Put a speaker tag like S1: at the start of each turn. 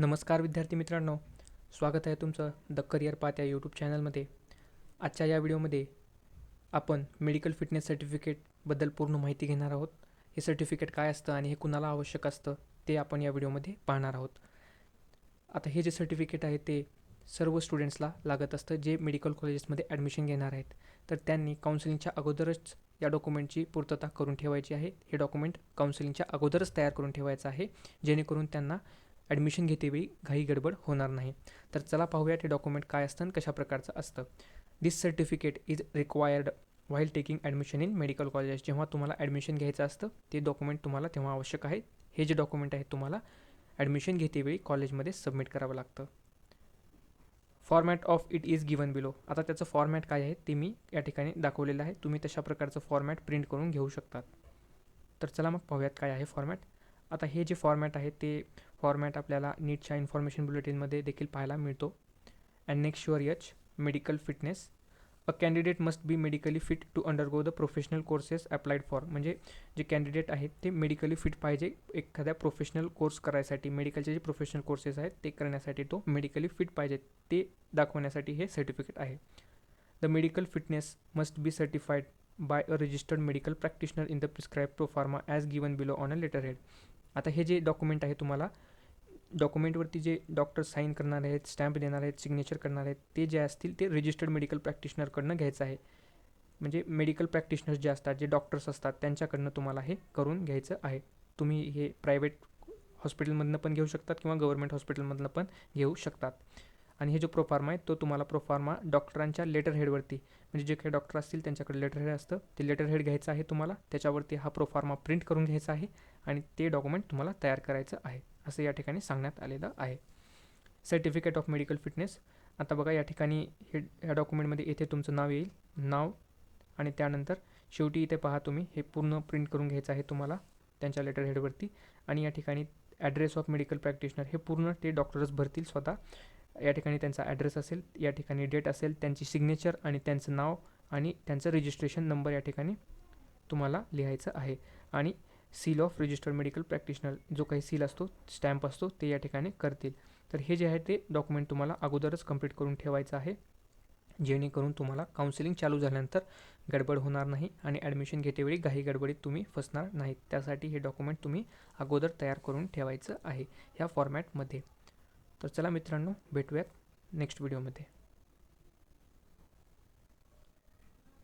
S1: नमस्कार विद्यार्थी मित्रांनो. स्वागत आहे तुमचं द करिअर पाथ या यूट्यूब चॅनलमध्ये. आजच्या या व्हिडिओमध्ये आपण मेडिकल फिटनेस सर्टिफिकेटबद्दल पूर्ण माहिती घेणार आहोत. हे सर्टिफिकेट काय असतं आणि हे कुणाला आवश्यक असतं ते आपण या व्हिडिओमध्ये पाहणार आहोत. आता हे जे सर्टिफिकेट आहे ते सर्व स्टुडंट्सला लागत असतं जे मेडिकल कॉलेजेसमध्ये ॲडमिशन घेणार आहेत. तर त्यांनी काउन्सिलिंगच्या अगोदरच या डॉक्युमेंटची पूर्तता करून ठेवायची आहे. हे डॉक्युमेंट काउन्सिलिंगच्या अगोदरच तयार करून ठेवायचं आहे जेणेकरून त्यांना ॲडमिशन घेतेवेळी घाई गडबड होणार नाही. तर चला पाहूया ते डॉक्युमेंट काय असतं आणि कशा प्रकारचं असतं. This certificate is required while taking admission in medical colleges जेव्हा तुम्हाला ॲडमिशन घ्यायचं असतं ते डॉक्युमेंट तुम्हाला तेव्हा आवश्यक आहे. हे जे डॉक्युमेंट आहे तुम्हाला ॲडमिशन घेतेवेळी कॉलेजमध्ये सबमिट करावं लागतं. Format of it is given below आता त्याचं फॉर्मॅट काय आहे ते मी या ठिकाणी दाखवलेलं आहे. तुम्ही तशा प्रकारचं फॉर्मॅट प्रिंट करून घेऊ शकतात. तर चला मग पाहूयात काय आहे फॉर्मॅट आता हे जे फॉर्मॅट आहे ते फॉर्मॅट आपल्याला नीटच्या इन्फॉर्मेशन बुलेटिनमध्ये देखील पाहायला मिळतो. And next sure which medical fitness a candidate must be medically fit to undergo the professional courses applied for म्हणजे जे कॅन्डिडेट आहेत ते मेडिकली फिट पाहिजे एखाद्या प्रोफेशनल कोर्स करायसाठी. मेडिकलचे जे प्रोफेशनल कोर्सेस आहेत ते करण्यासाठी तो मेडिकली फिट पाहिजे. ते दाखवण्यासाठी हे सर्टिफिकेट आहे. The medical fitness must be certified by a registered medical practitioner in the prescribe proforma as given below on a letter head आता हे जे डॉक्युमेंट आहे तुम्हाला डॉक्युमेंटवरती जे डॉक्टर साईन करणार आहेत स्टॅम्प देणार आहेत सिग्नेचर करणार आहेत ते जे असतील ते रजिस्टर्ड मेडिकल प्रॅक्टिशनरकडनं घ्यायचं आहे. म्हणजे मेडिकल प्रॅक्टिशनर्स जे असतात जे डॉक्टर्स असतात त्यांच्याकडनं तुम्हाला हे करून घ्यायचं आहे. तुम्ही हे प्रायव्हेट हॉस्पिटलमधनं पण घेऊ शकतात किंवा गव्हर्मेंट हॉस्पिटलमधनं पण घेऊ शकतात. आणि हे जो प्रोफार्मा आहे तो तुम्हाला प्रोफार्मा डॉक्टरांच्या लेटर हेडवरती म्हणजे जे काही डॉक्टर असतील त्यांच्याकडे लेटर हेड असतं ते लेटर हेड घ्यायचं आहे तुम्हाला. त्याच्यावरती हा प्रोफार्मा प्रिंट करून घ्यायचा आहे आणि ते डॉक्युमेंट तुम्हाला तयार करायचं आहे. असं या ठिकाणी सांगण्यात आलेलं आहे. सर्टिफिकेट ऑफ मेडिकल फिटनेस आता बघा या ठिकाणी हे ह्या डॉक्युमेंटमध्ये येथे तुमचं नाव येईल. नाव आणि त्यानंतर शेवटी इथे पहा तुम्ही हे पूर्ण प्रिंट करून घ्यायचं आहे तुम्हाला त्यांच्या लेटर हेडवरती आणि या ठिकाणी ॲड्रेस ऑफ मेडिकल प्रॅक्टिशनर हे पूर्ण ते डॉक्टरच भरतील स्वतः. या ठिकाणी त्यांचा ॲड्रेस असेल या ठिकाणी डेट असेल त्यांची सिग्नेचर आणि त्यांचं नाव आणि त्यांचं रजिस्ट्रेशन नंबर या ठिकाणी तुम्हाला लिहायचं आहे. आणि seal of registered medical practitioner जो काही सील असतो स्टॅम्प असतो ते या ठिकाणी करतील. तर हे जे आहे ते डॉक्युमेंट तुम्हाला अगोदरच कंप्लीट करून ठेवायचं आहे. जेणेकरून तुम्हाला काउन्सिलिंग चालू झाल्यानंतर गडबड होणार नाही आणि ॲडमिशन घेतेवेळी घाई गडबडीत तुम्ही फसणार नाहीत. त्यासाठी हे डॉक्युमेंट तुम्ही अगोदर तयार करून ठेवायचं आहे ह्या फॉर्मॅटमध्ये तर चला मित्रांनो भेटूयात नेक्स्ट व्हिडिओमध्ये